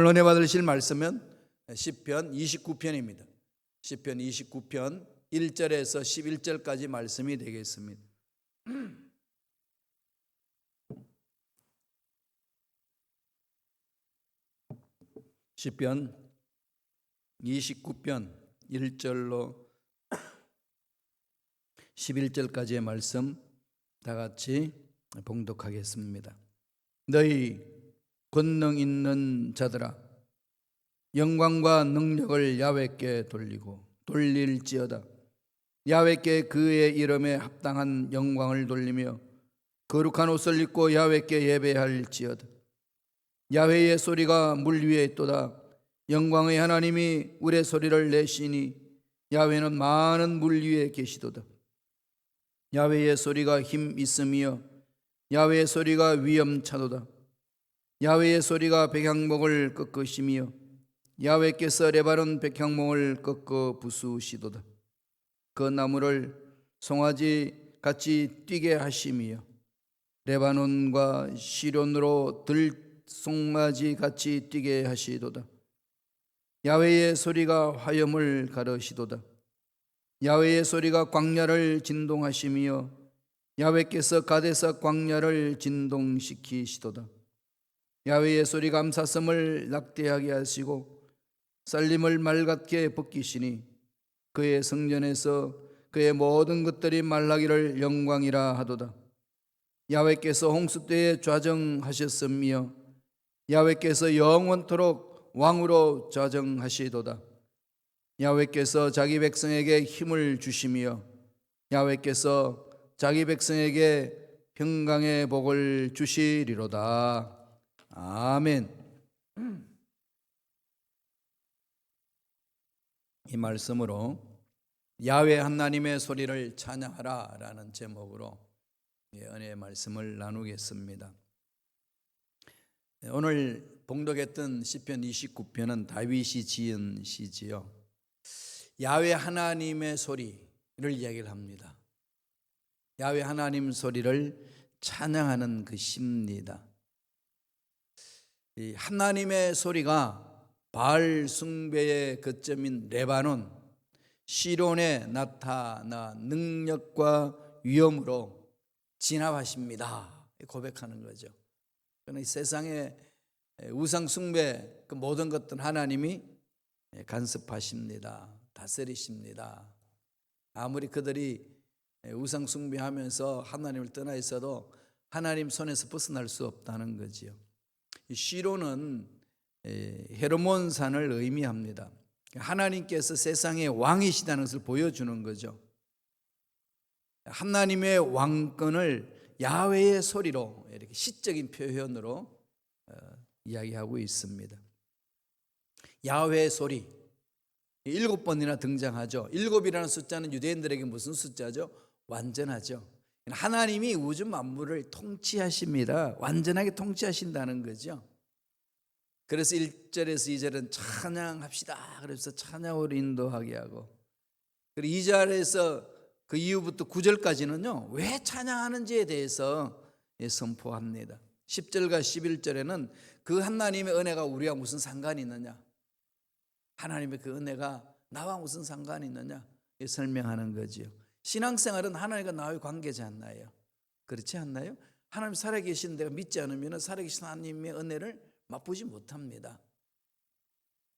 은혜 받으실 말씀은 시편 29편입니다. 시편 29편 1절에서 11절까지 말씀이 되겠습니다. 시편 29편 1절로 11절까지의 말씀 다 같이 봉독하겠습니다. 너희 권능 있는 자들아 영광과 능력을 야외께 돌리고 돌릴지어다. 야외께 그의 이름에 합당한 영광을 돌리며 거룩한 옷을 입고 야외께 예배할지어다. 야훼의 소리가 물 위에 있도다. 영광의 하나님이 우레 소리를 내시니 야훼는 많은 물 위에 계시도다. 야훼의 소리가 힘 있으며 야훼의 소리가 위엄차도다 야훼의 소리가 백향목을 꺾으시며 야훼께서 레바논 백향목을 꺾어 부수시도다. 그 나무를 송아지 같이 뛰게 하시며 레바논과 시론으로 들송아지 같이 뛰게 하시도다. 야훼의 소리가 화염을 가르시도다. 야훼의 소리가 광야를 진동하시며 야훼께서 가데사 광야를 진동시키시도다 야훼의 소리가 암사슴을 낙대하게 하시고 쌀림을 맑게 벗기시니 그의 성전에서 그의 모든 것들이 말라기를 영광이라 하도다. 야훼께서 홍수 때에 좌정하셨으며 야훼께서 영원토록 왕으로 좌정하시도다. 야훼께서 자기 백성에게 힘을 주시며 야훼께서 자기 백성에게 평강의 복을 주시리로다. 아멘. 이 말씀으로 야훼 하나님의 소리를 찬양하라라는 제목으로 예, 은혜의 말씀을 나누겠습니다. 네, 오늘 봉독했던 시편 29편은 다윗이 지은 시지요. 야훼 하나님의 소리를 이야기를 합니다. 야훼 하나님 소리를 찬양하는 그 시입니다. 이 하나님의 소리가 바알 숭배의 거점인 레바논 시론에 나타나 능력과 위엄으로 진압하십니다. 고백하는 거죠. 그러나 이 세상의 우상 숭배 그 모든 것들 하나님이 간섭하십니다. 다스리십니다. 아무리 그들이 우상 숭배하면서 하나님을 떠나 있어도 하나님 손에서 벗어날 수 없다는 거지요. 이 시로는 헤르몬 산을 의미합니다. 하나님께서 세상의 왕이시다는 것을 보여주는 거죠. 하나님의 왕권을 야훼의 소리로 이렇게 시적인 표현으로 어, 이야기하고 있습니다. 야훼의 소리 일곱 번이나 등장하죠. 일곱이라는 숫자는 유대인들에게 무슨 숫자죠? 완전하죠. 하나님이 우주 만물을 통치하십니다. 완전하게 통치하신다는 거죠. 그래서 1절에서 2절은 찬양합시다. 그래서 찬양으로 인도하게 하고 그리고 2절에서 그 이후부터 9절까지는요. 왜 찬양하는지에 대해서 예, 선포합니다. 10절과 11절에는 그 하나님의 은혜가 우리와 무슨 상관이 있느냐? 하나님의 그 은혜가 나와 무슨 상관이 있느냐? 설명하는 거지요. 신앙생활은 하나님과 나의 관계지 않나요? 그렇지 않나요? 하나님 살아계신 내가 믿지 않으면 살아계신 하나님의 은혜를 맛보지 못합니다.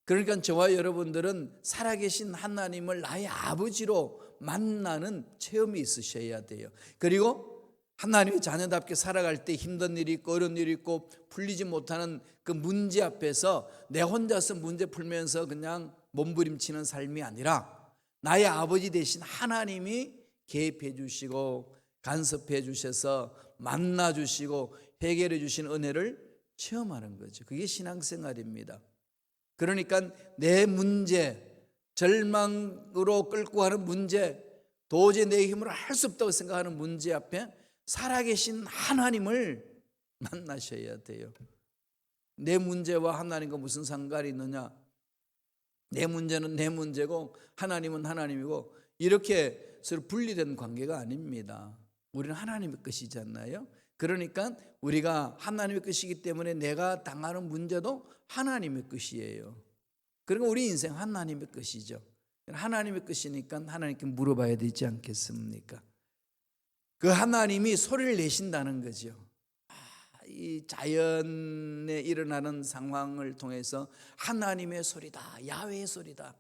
그러니까 저와 여러분들은 살아계신 하나님을 나의 아버지로 만나는 체험이 있으셔야 돼요. 그리고 하나님의 자녀답게 살아갈 때 힘든 일이 있고 어려운 일이 있고 풀리지 못하는 그 문제 앞에서 내 혼자서 문제 풀면서 그냥 몸부림치는 삶이 아니라 나의 아버지 대신 하나님이 개입해 주시고 간섭해 주셔서 만나 주시고 해결해 주신 은혜를 체험하는 거죠. 그게 신앙생활입니다. 그러니까 내 문제, 절망으로 끌고 가는 문제, 도저히 내 힘으로 할 수 없다고 생각하는 문제 앞에 살아계신 하나님을 만나셔야 돼요. 내 문제와 하나님과 무슨 상관이 있느냐? 내 문제는 내 문제고 하나님은 하나님이고 이렇게 서로 분리된 관계가 아닙니다. 우리는 하나님의 것이지 않나요? 그러니까 우리가 하나님의 것이기 때문에 내가 당하는 문제도 하나님의 것이에요. 그러니까 우리 인생 하나님의 것이죠. 하나님의 것이니까 하나님께 물어봐야 되지 않겠습니까? 그 하나님이 소리를 내신다는 거죠. 아, 이 자연에 일어나는 상황을 통해서 하나님의 소리다, 야훼의 소리다.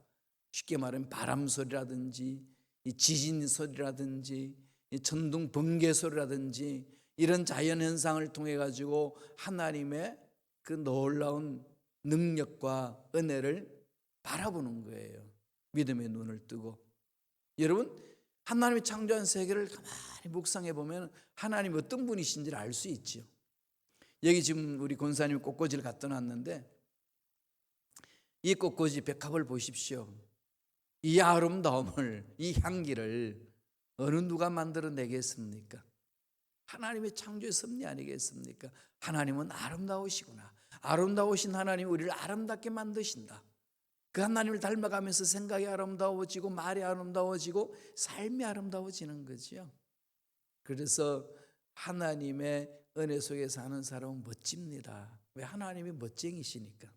쉽게 말하면 바람 소리라든지 이 지진 소리라든지 이 천둥 번개 소리라든지 이런 자연 현상을 통해 가지고 하나님의 그 놀라운 능력과 은혜를 바라보는 거예요. 믿음의 눈을 뜨고 여러분 하나님이 창조한 세계를 가만히 묵상해 보면 하나님 어떤 분이신지를 알 수 있지요. 여기 지금 우리 권사님 꽃꽂이를 갖다 놨는데 이 꽃꽂이 백합을 보십시오. 이 아름다움을 이 향기를 어느 누가 만들어 내겠습니까? 하나님의 창조의 섭리 아니겠습니까? 하나님은 아름다우시구나. 아름다우신 하나님 우리를 아름답게 만드신다. 그 하나님을 닮아가면서 생각이 아름다워지고 말이 아름다워지고 삶이 아름다워지는 거지요. 그래서 하나님의 은혜 속에 사는 사람은 멋집니다. 왜 하나님이 멋쟁이시니까.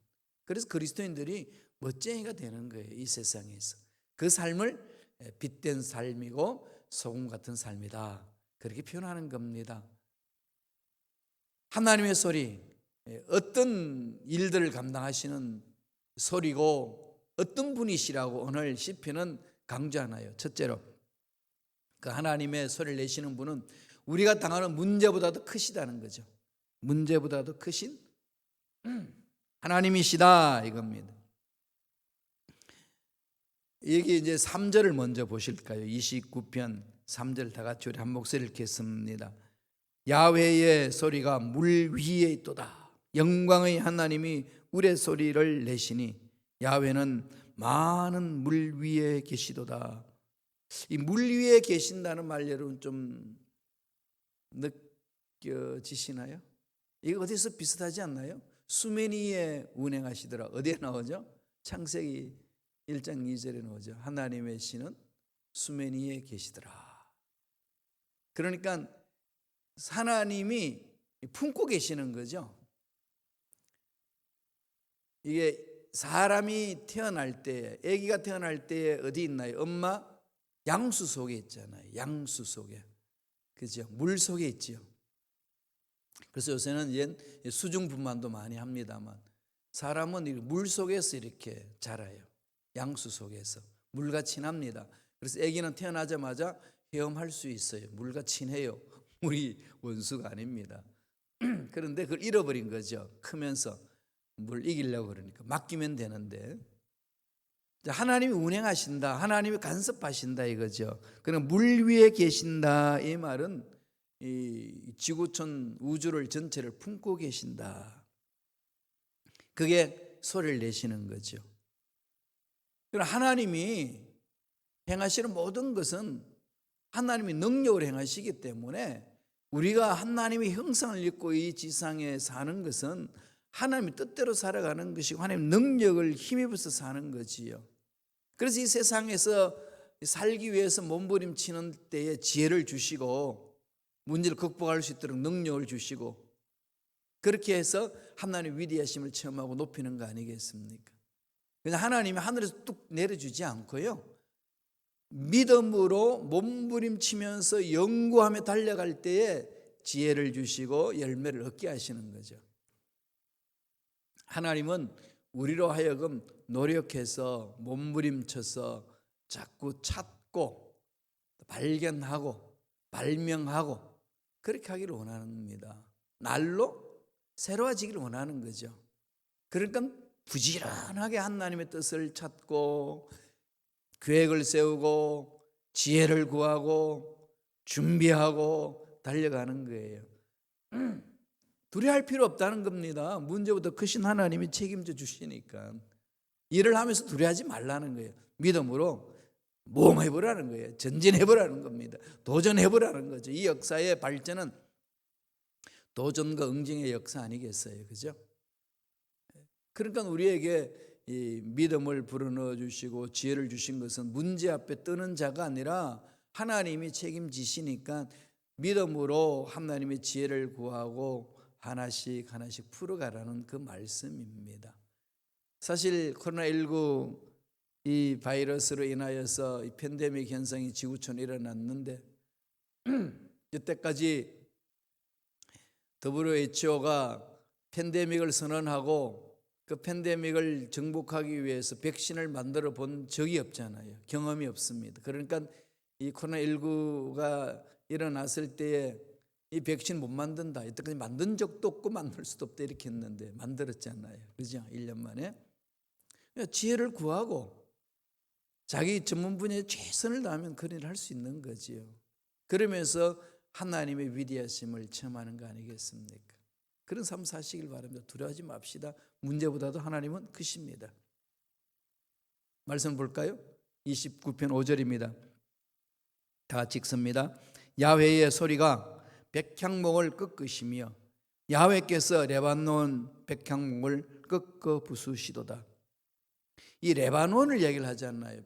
그래서 그리스도인들이 멋쟁이가 되는 거예요. 이 세상에서. 그 삶을 빛된 삶이고 소금 같은 삶이다. 그렇게 표현하는 겁니다. 하나님의 소리, 어떤 일들을 감당하시는 소리고 어떤 분이시라고 오늘 시편은 강조하나요? 첫째로 그 하나님의 소리를 내시는 분은 우리가 당하는 문제보다도 크시다는 거죠. 문제보다도 크신 하나님이시다 이겁니다. 여기 이제 3절을 먼저 보실까요? 29편 3절 다 같이 우리 한 목소리 읽겠습니다. 야훼의 소리가 물 위에 있도다. 영광의 하나님이 우레 소리를 내시니 야훼는 많은 물 위에 계시도다. 이 물 위에 계신다는 말 여러분 좀 느껴지시나요? 이거 어디서 비슷하지 않나요? 수면 위에 운행하시더라. 어디에 나오죠? 창세기 1장 2절에 나오죠. 하나님의 신은 수면 위에 계시더라. 그러니까 하나님이 품고 계시는 거죠. 이게 사람이 태어날 때, 아기가 태어날 때 어디 있나요? 엄마 양수 속에 있잖아요. 양수 속에. 그죠? 물 속에 있지요. 그래서 요새는 이제 수중 분만도 많이 합니다만 사람은 물 속에서 이렇게 자라요. 양수 속에서 물과 친합니다. 그래서 아기는 태어나자마자 헤엄할 수 있어요. 물과 친해요. 물이 원수가 아닙니다. 그런데 그걸 잃어버린 거죠. 크면서 물 이기려고 그러니까 맡기면 되는데 하나님이 운행하신다. 하나님이 간섭하신다 이거죠. 그럼 물 위에 계신다 이 말은 이 지구촌 우주를 전체를 품고 계신다. 그게 소리를 내시는 거죠. 그럼 하나님이 행하시는 모든 것은 하나님이 능력을 행하시기 때문에 우리가 하나님의 형상을 입고 이 지상에 사는 것은 하나님의 뜻대로 살아가는 것이고 하나님 능력을 힘입어서 사는 거지요. 그래서 이 세상에서 살기 위해서 몸부림치는 때에 지혜를 주시고 문제를 극복할 수 있도록 능력을 주시고 그렇게 해서 하나님의 위대하심을 체험하고 높이는 거 아니겠습니까? 그냥 하나님이 하늘에서 뚝 내려주지 않고요. 믿음으로 몸부림치면서 연구하며 달려갈 때에 지혜를 주시고 열매를 얻게 하시는 거죠. 하나님은 우리로 하여금 노력해서 몸부림쳐서 자꾸 찾고 발견하고 발명하고 그렇게 하기를 원하는 겁니다. 날로 새로워지기를 원하는 거죠. 그러니까 부지런하게 하나님의 뜻을 찾고 계획을 세우고 지혜를 구하고 준비하고 달려가는 거예요. 두려할 필요 없다는 겁니다. 문제보다 크신 하나님이 책임져 주시니까. 일을 하면서 두려하지 말라는 거예요. 믿음으로 모험해보라는 거예요. 전진해보라는 겁니다. 도전해보라는 거죠. 이 역사의 발전은 도전과 응징의 역사 아니겠어요. 그죠? 그러니까 우리에게 이 믿음을 불어넣어 주시고 지혜를 주신 것은 문제 앞에 뜨는 자가 아니라 하나님이 책임지시니까 믿음으로 하나님의 지혜를 구하고 하나씩 하나씩 풀어가라는 그 말씀입니다. 사실 코로나19 이 바이러스로 인하여서 이 팬데믹 현상이 지구촌에 일어났는데 이때까지 WHO가 팬데믹을 선언하고 그 팬데믹을 정복하기 위해서 백신을 만들어 본 적이 없잖아요. 경험이 없습니다. 그러니까 이 코로나19가 일어났을 때에 이 백신 못 만든다. 이때까지 만든 적도 없고 만들 수도 없다 이렇게 했는데 만들었잖아요. 그죠? 1년 만에. 지혜를 구하고 자기 전문 분야에 최선을 다하면 그런 일을 할 수 있는 거지요. 그러면서 하나님의 위대하심을 체험하는 거 아니겠습니까? 그런 삶 사시길 바랍니다. 두려워하지 맙시다. 문제보다도 하나님은 크십니다. 말씀 볼까요? 29편 5절입니다. 다 같이 읽습니다. 야훼의 소리가 백향목을 꺾으시며 야훼께서 레바논 백향목을 꺾어 부수시도다. 이 레바논을 얘기를 하잖아요.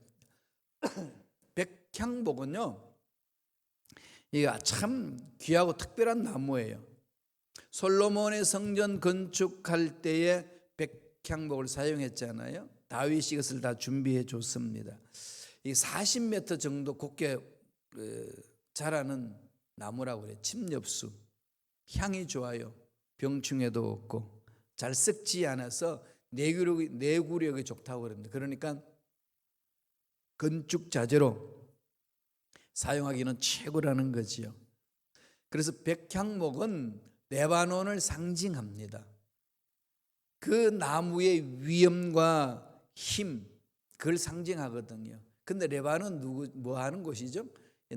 백향목은요. 이게 참 귀하고 특별한 나무예요. 솔로몬의 성전 건축할 때에 백향목을 사용했잖아요. 다윗이 이것을 다 준비해 줬습니다. 이 40m 정도 곱게 그, 자라는 나무라고 그래요. 침엽수. 향이 좋아요. 병충해도 없고 잘 썩지 않아서 내구력이, 내구력이 좋다고 그럽니다. 그러니까 건축 자재로 사용하기는 최고라는 거지요. 그래서 백향목은 레바논을 상징합니다. 그 나무의 위엄과 힘 그걸 상징하거든요. 근데 레바논 누구 뭐 하는 곳이죠?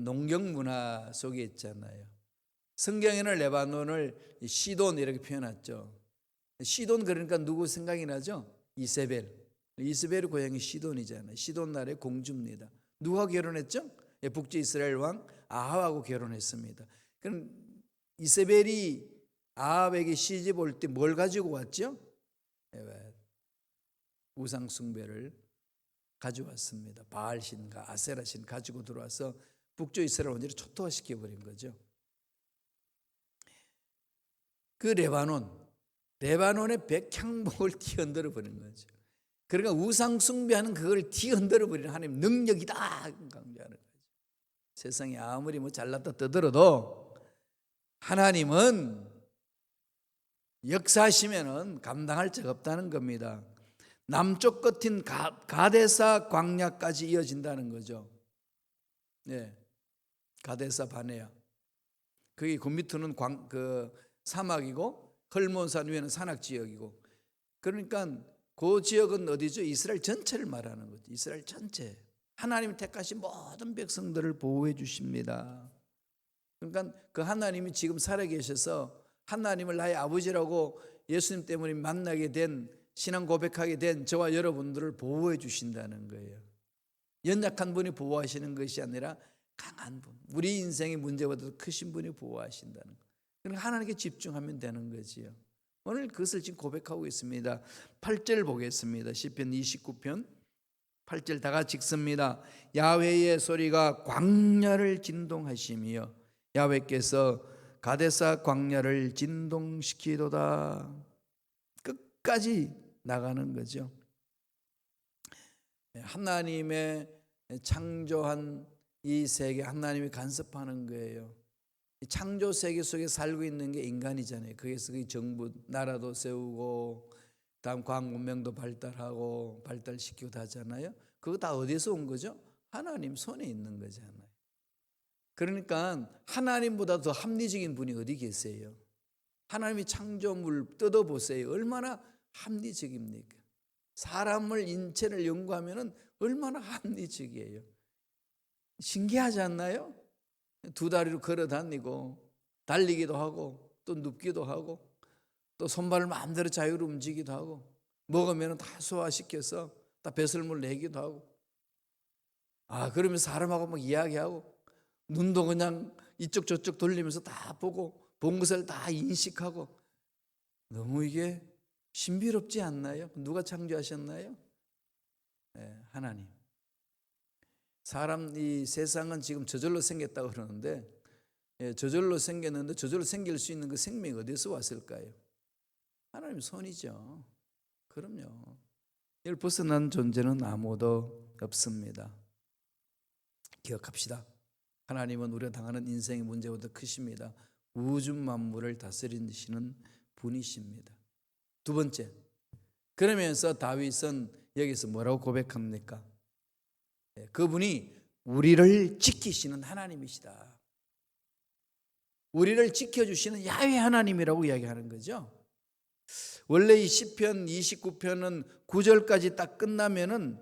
농경 문화 속에 있잖아요. 성경에는 레바논을 시돈 이렇게 표현했죠. 시돈 그러니까 누구 생각이 나죠? 이세벨. 이세벨의 고향이 시돈이잖아요. 시돈 나라의 공주입니다. 누가 결혼했죠? 예, 북지 이스라엘 왕 아합하고 결혼했습니다. 그럼 이세벨이 아합에게 시집 올 때 뭘 가지고 왔죠? 예, 우상 숭배를 가져왔습니다. 바알 신과 아세라 신 가지고 들어와서 북조 이스라엘 원지를 초토화시켜 버린 거죠. 그 레바논, 레바논의 백향목을 뒤흔들어 버린 거죠. 그러니까 우상 숭배하는 그걸 뒤흔들어 버리는 하나님 능력이다 강조하는 거죠. 세상에 아무리 뭐 잘났다 떠들어도 하나님은 역사하시면은 감당할 적 없다는 겁니다. 남쪽 끝인 가, 가데사 광야까지 이어진다는 거죠. 네. 가데사 바네아. 거기 그 밑으로는 광, 그 사막이고 헐몬산 위에는 산악 지역이고 그러니까 그 지역은 어디죠? 이스라엘 전체를 말하는 거죠. 이스라엘 전체. 하나님이 택하신 모든 백성들을 보호해 주십니다. 그러니까 그 하나님이 지금 살아계셔서 하나님을 나의 아버지라고 예수님 때문에 만나게 된 신앙 고백하게 된 저와 여러분들을 보호해 주신다는 거예요. 연약한 분이 보호하시는 것이 아니라 강한 분, 우리 인생의 문제보다도 크신 분이 보호하신다는 거. 그러니까 하나님께 집중하면 되는 거지요. 오늘 그것을 지금 고백하고 있습니다. 8절 보겠습니다. 시편 29편 8절 다 같이 읽습니다. 야훼의 소리가 광야를 진동하시며 야훼께서 가데사 광야를 진동시키도다. 끝까지 나가는 거죠. 하나님의 창조한 이 세계 하나님이 간섭하는 거예요. 창조 세계 속에 살고 있는 게 인간이잖아요. 거기서 그 정부 나라도 세우고 다음 과학 문명도 발달하고 발달시키고 하잖아요. 그거 다 어디서 온 거죠? 하나님 손에 있는 거잖아요. 그러니까 하나님보다 더 합리적인 분이 어디 계세요? 하나님이 창조물 뜯어보세요. 얼마나 합리적입니까? 사람을 인체를 연구하면 얼마나 합리적이에요. 신기하지 않나요? 두 다리로 걸어 다니고 달리기도 하고 또 눕기도 하고 또 손발을 마음대로 자유로 움직이기도 하고 먹으면 다 소화시켜서 다 배설물 내기도 하고 아 그러면 사람하고 막 이야기하고 눈도 그냥 이쪽 저쪽 돌리면서 다 보고 본 것을 다 인식하고 너무 이게 신비롭지 않나요? 누가 창조하셨나요? 네, 하나님. 사람 이 세상은 지금 저절로 생겼다고 그러는데 예, 저절로 생겼는데 저절로 생길 수 있는 그 생명이 어디서 왔을까요? 하나님 손이죠. 그럼요. 이걸 벗어난 존재는 아무도 없습니다. 기억합시다. 하나님은 우리가 당하는 인생의 문제보다 크십니다. 우주 만물을 다스리시는 분이십니다. 두 번째. 그러면서 다윗은 여기서 뭐라고 고백합니까? 예, 그분이 우리를 지키시는 하나님이시다. 우리를 지켜주시는 야훼 하나님이라고 이야기하는 거죠. 원래 이 시편 29편은 9절까지 딱 끝나면은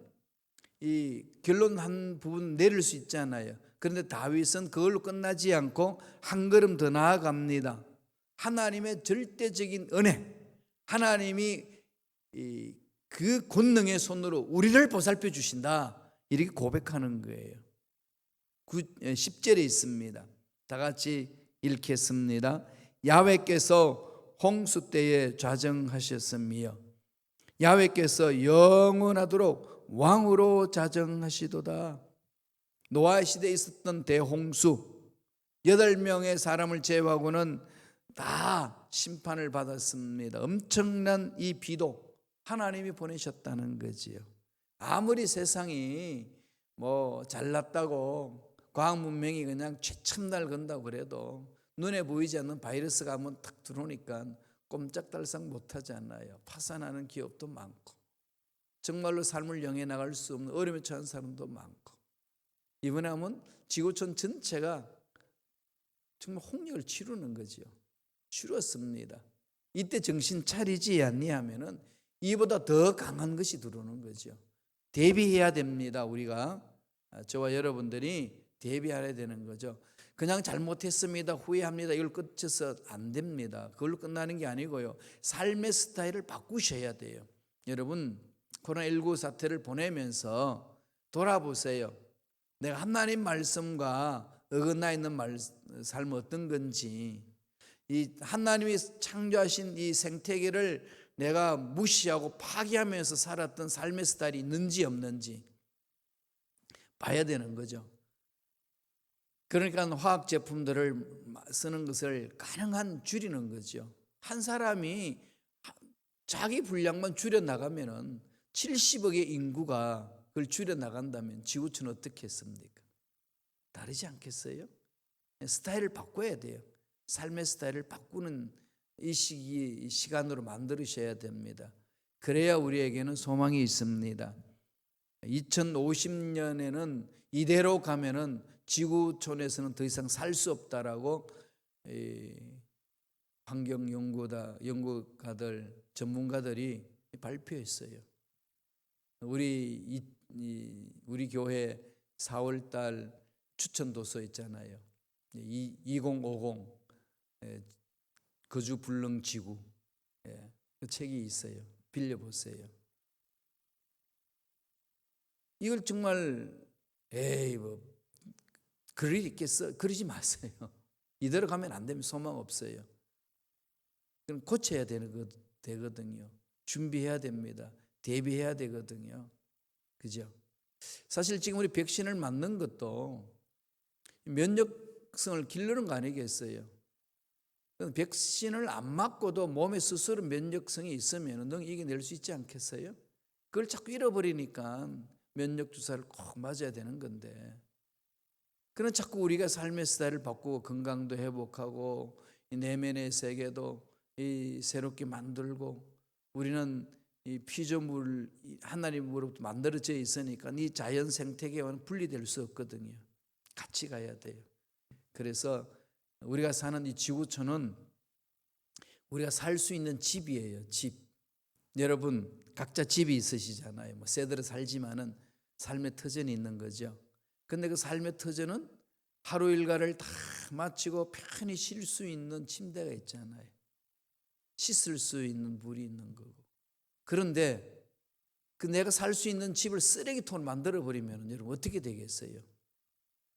이 결론 한 부분 내릴 수 있잖아요. 그런데 다윗은 그걸로 끝나지 않고 한 걸음 더 나아갑니다. 하나님의 절대적인 은혜, 하나님이 이그 권능의 손으로 우리를 보살펴 주신다. 이렇게 고백하는 거예요. 10절에 있습니다. 다 같이 읽겠습니다. 야훼께서 홍수 때에 좌정하셨으며 야훼께서 영원하도록 왕으로 자정하시도다. 노아 시대에 있었던 대홍수 여덟 명의 사람을 제외하고는 다 심판을 받았습니다. 엄청난 이 비도 하나님이 보내셨다는 거지요. 아무리 세상이 뭐 잘났다고 과학 문명이 그냥 최첨달 건다고 그래도 눈에 보이지 않는 바이러스가 한번 탁 들어오니까 꼼짝달싹 못하잖아요. 파산하는 기업도 많고 정말로 삶을 영해 나갈 수 없는 어려움에 처한 사람도 많고 이번에 하면 지구촌 전체가 정말 홍역을 치르는 거지요. 치렀습니다. 이때 정신 차리지 않니 하면은 이보다 더 강한 것이 들어오는 거죠. 대비해야 됩니다. 우리가 저와 여러분들이 대비해야 되는 거죠. 그냥 잘못했습니다. 후회합니다. 이걸 끝쳐서 안 됩니다. 그걸로 끝나는 게 아니고요. 삶의 스타일을 바꾸셔야 돼요. 여러분 코로나19 사태를 보내면서 돌아보세요. 내가 하나님 말씀과 어긋나 있는 말, 삶 어떤 건지 이 하나님이 창조하신 이 생태계를 내가 무시하고 파괴하면서 살았던 삶의 스타일이 있는지 없는지 봐야 되는 거죠. 그러니까 화학 제품들을 쓰는 것을 가능한 줄이는 거죠. 한 사람이 자기 분량만 줄여 나가면은 70억의 인구가 그걸 줄여 나간다면 지구촌 어떻게 했습니까? 다르지 않겠어요? 스타일을 바꿔야 돼요. 삶의 스타일을 바꾸는 이 시기 이 시간으로 만들으셔야 됩니다. 그래야 우리에게는 소망이 있습니다. 2050년에는 이대로 가면은 지구촌에서는 더 이상 살 수 없다라고 환경 연구다 연구가들 전문가들이 발표했어요. 우리 이, 이, 우리 교회 4월 달 추천 도서 있잖아요. 2050 거주 불능 지구 예, 그 책이 있어요. 빌려 보세요. 이걸 정말 에이 뭐 그럴 있겠어? 그러지 마세요. 이대로 가면 안 되면 소망 없어요. 그럼 고쳐야 되는 되거든요. 준비해야 됩니다. 대비해야 되거든요. 그죠? 사실 지금 우리 백신을 맞는 것도 면역성을 기르는 거 아니겠어요? 백신을 안 맞고도 몸에 스스로 면역성이 있으면 능 이겨낼 수 있지 않겠어요? 그걸 자꾸 잃어버리니까 면역 주사를 꼭 맞아야 되는 건데. 그런 자꾸 우리가 삶의 스타일을 바꾸고 건강도 회복하고 내면의 세계도 이 새롭게 만들고 우리는 이 피조물 하나님으로부터 만들어져 있으니까 이 자연 생태계와는 분리될 수 없거든요. 같이 가야 돼요. 그래서 우리가 사는 이 지구촌은 우리가 살 수 있는 집이에요. 집. 여러분 각자 집이 있으시잖아요. 뭐 새들어 살지만은 삶의 터전이 있는 거죠. 근데 그 삶의 터전은 하루 일과를 다 마치고 편히 쉴 수 있는 침대가 있잖아요. 씻을 수 있는 물이 있는 거고. 그런데 그 내가 살 수 있는 집을 쓰레기통을 만들어 버리면 여러분 어떻게 되겠어요?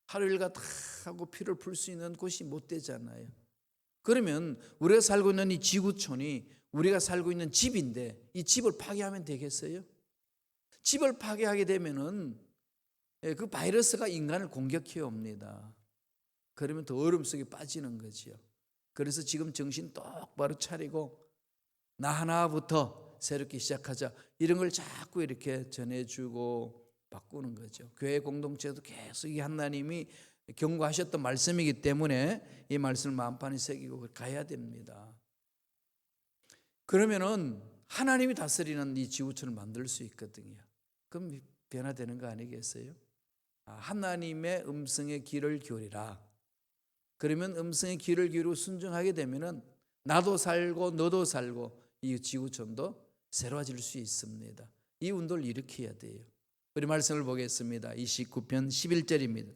하루 일과 다 하고 피를 풀 수 있는 곳이 못 되잖아요. 그러면 우리가 살고 있는 이 지구촌이 우리가 살고 있는 집인데 이 집을 파괴하면 되겠어요? 집을 파괴하게 되면은 그 바이러스가 인간을 공격해 옵니다. 그러면 더 어려움 속에 빠지는 거지요. 그래서 지금 정신 똑바로 차리고 나 하나부터 새롭게 시작하자 이런 걸 자꾸 이렇게 전해주고 바꾸는 거죠. 교회 공동체도 계속 이 하나님이 경고하셨던 말씀이기 때문에 이 말씀을 마음판에 새기고 가야 됩니다. 그러면은 하나님이 다스리는 이 지구촌을 만들 수 있거든요. 그럼 변화되는 거 아니겠어요? 아, 하나님의 음성의 귀를 기울이라. 그러면 음성의 귀를 기울이고 순종하게 되면은 나도 살고 너도 살고 이 지구촌도 새로워질 수 있습니다. 이 운동을 일으켜야 돼요. 우리 말씀을 보겠습니다. 29편 11절입니다.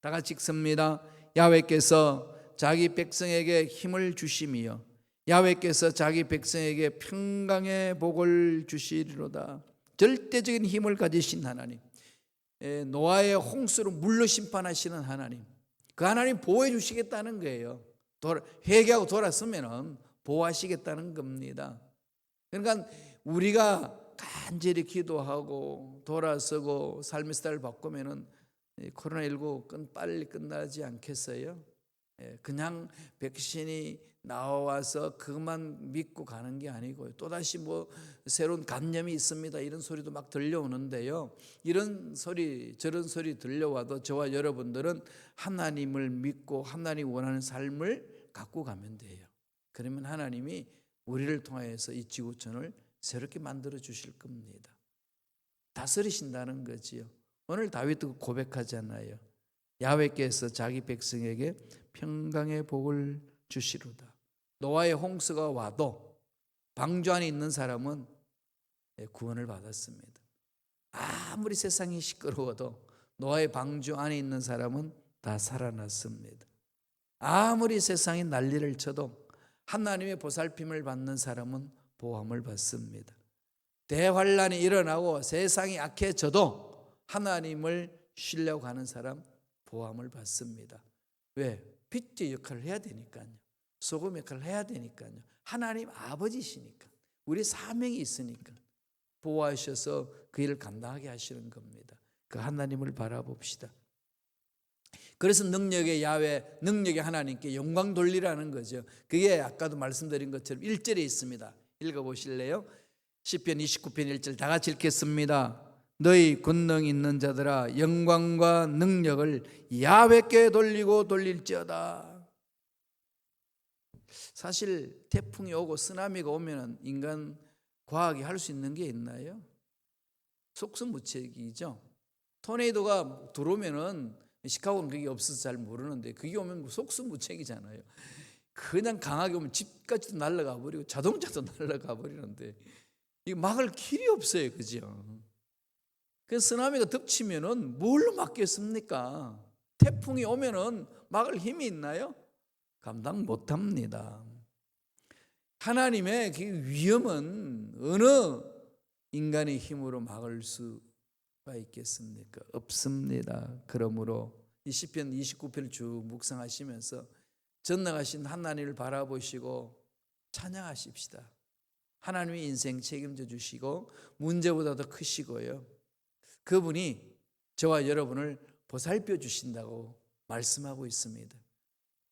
다 같이 읽습니다. 야훼께서 자기 백성에게 힘을 주심이요 야훼께서 자기 백성에게 평강의 복을 주시리로다. 절대적인 힘을 가지신 하나님. 에, 노아의 홍수로 물로 심판하시는 하나님. 그 하나님 보호해 주시겠다는 거예요. 회개하고 돌았으면 보호하시겠다는 겁니다. 그러니까 우리가 간절히 기도하고 돌아서고 삶의 스타일을 바꾸면은 이 코로나19 끈 빨리 끝나지 않겠어요? 예, 그냥 백신이 나와서 그것만 믿고 가는 게 아니고요. 또다시 뭐 새로운 감염이 있습니다. 이런 소리도 막 들려오는데요. 이런 소리, 저런 소리 들려와도 저와 여러분들은 하나님을 믿고 하나님 원하는 삶을 갖고 가면 돼요. 그러면 하나님이 우리를 통하여서 이 지구촌을 새롭게 만들어 주실 겁니다. 다스리신다는 거지요. 오늘 다윗도 고백하잖아요. 야훼께서 자기 백성에게 평강의 복을 주시로다. 노아의 홍수가 와도 방주 안에 있는 사람은 구원을 받았습니다. 아무리 세상이 시끄러워도 노아의 방주 안에 있는 사람은 다 살아났습니다. 아무리 세상이 난리를 쳐도 하나님의 보살핌을 받는 사람은 보함을 받습니다. 대환란이 일어나고 세상이 악해져도 하나님을 신뢰하고 가는 사람 보함을 받습니다. 왜? 빛의 역할을 해야 되니까요. 소금 역할을 해야 되니까요. 하나님 아버지시니까. 우리 사명이 있으니까. 보호하셔서 그 일을 감당하게 하시는 겁니다. 그 하나님을 바라봅시다. 그래서 능력의 야외, 능력의 하나님께 영광 돌리라는 거죠. 그게 아까도 말씀드린 것처럼 1절에 있습니다. 읽어보실래요? 10편 29편 1절 다 같이 읽겠습니다. 너희 권능 있는 자들아 영광과 능력을 야외께 돌리고 돌릴지어다. 사실 태풍이 오고 쓰나미가 오면 인간 과학이 할 수 있는 게 있나요? 속수무책이죠. 토네이도가 들어오면은 시카고는 그게 없어서 잘 모르는데 그게 오면 속수무책이잖아요. 그냥 강하게 오면 집까지도 날아가 버리고 자동차도 날아가 버리는데 이 막을 길이 없어요, 그죠? 그 쓰나미가 덮치면은 뭘로 막겠습니까? 태풍이 오면은 막을 힘이 있나요? 감당 못합니다. 하나님의 그 위험은 어느 인간의 힘으로 막을 수가 있겠습니까? 없습니다. 그러므로 이 시편 29편을 쭉 묵상하시면서 전능하신 하나님을 바라보시고 찬양하십시다. 하나님이 인생 책임져 주시고 문제보다 더 크시고요. 그분이 저와 여러분을 보살펴 주신다고 말씀하고 있습니다.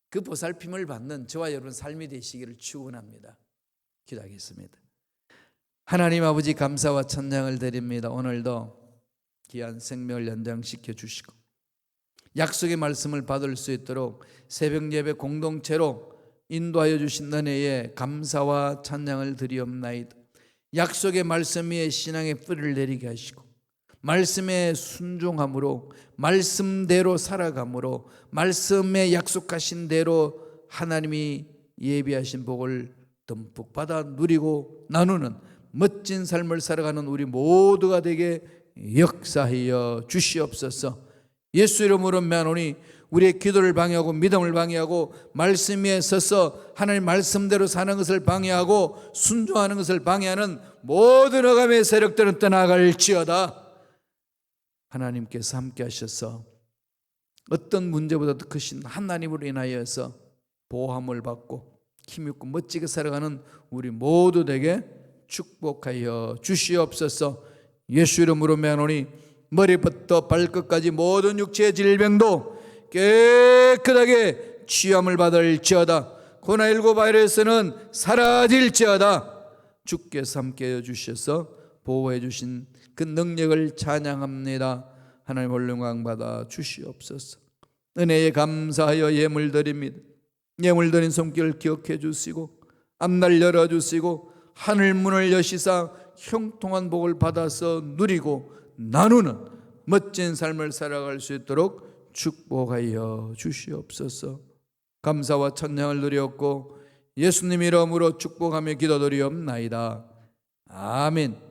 그 보살핌을 받는 저와 여러분 삶이 되시기를 축원합니다. 기도하겠습니다. 하나님 아버지 감사와 찬양을 드립니다. 오늘도 귀한 생명을 연장시켜 주시고 약속의 말씀을 받을 수 있도록 새벽 예배 공동체로 인도하여 주신 은혜에 감사와 찬양을 드리옵나이다. 약속의 말씀 위에 신앙의 뿌리를 내리게 하시고 말씀에 순종함으로 말씀대로 살아감으로 말씀에 약속하신 대로 하나님이 예비하신 복을 듬뿍 받아 누리고 나누는 멋진 삶을 살아가는 우리 모두가 되게 역사하여 주시옵소서. 예수 이름으로 면오니 우리의 기도를 방해하고 믿음을 방해하고 말씀 위에 서서 하나님 말씀대로 사는 것을 방해하고 순종하는 것을 방해하는 모든 어감의 세력들은 떠나갈지어다. 하나님께서 함께 하셔서 어떤 문제보다도 크신 하나님으로 인하여서 보호함을 받고 힘있고 멋지게 살아가는 우리 모두에게 축복하여 주시옵소서 예수 이름으로 면오니 머리부터 발끝까지 모든 육체의 질병도 깨끗하게 취함을 받을지어다. 코로나19 바이러스는 사라질지어다. 주께서 함께 해 주셔서 보호해 주신 그 능력을 찬양합니다. 하나님 홀령광 받아 주시옵소서. 은혜에 감사하여 예물 드립니다. 예물 드린 손길을 기억해 주시고 앞날 열어 주시고 하늘 문을 여시사 형통한 복을 받아서 누리고 나누는 멋진 삶을 살아갈 수 있도록 축복하여 주시옵소서. 감사와 찬양을 드렸고 예수님 이름으로 축복하며 기도드리옵나이다. 아멘.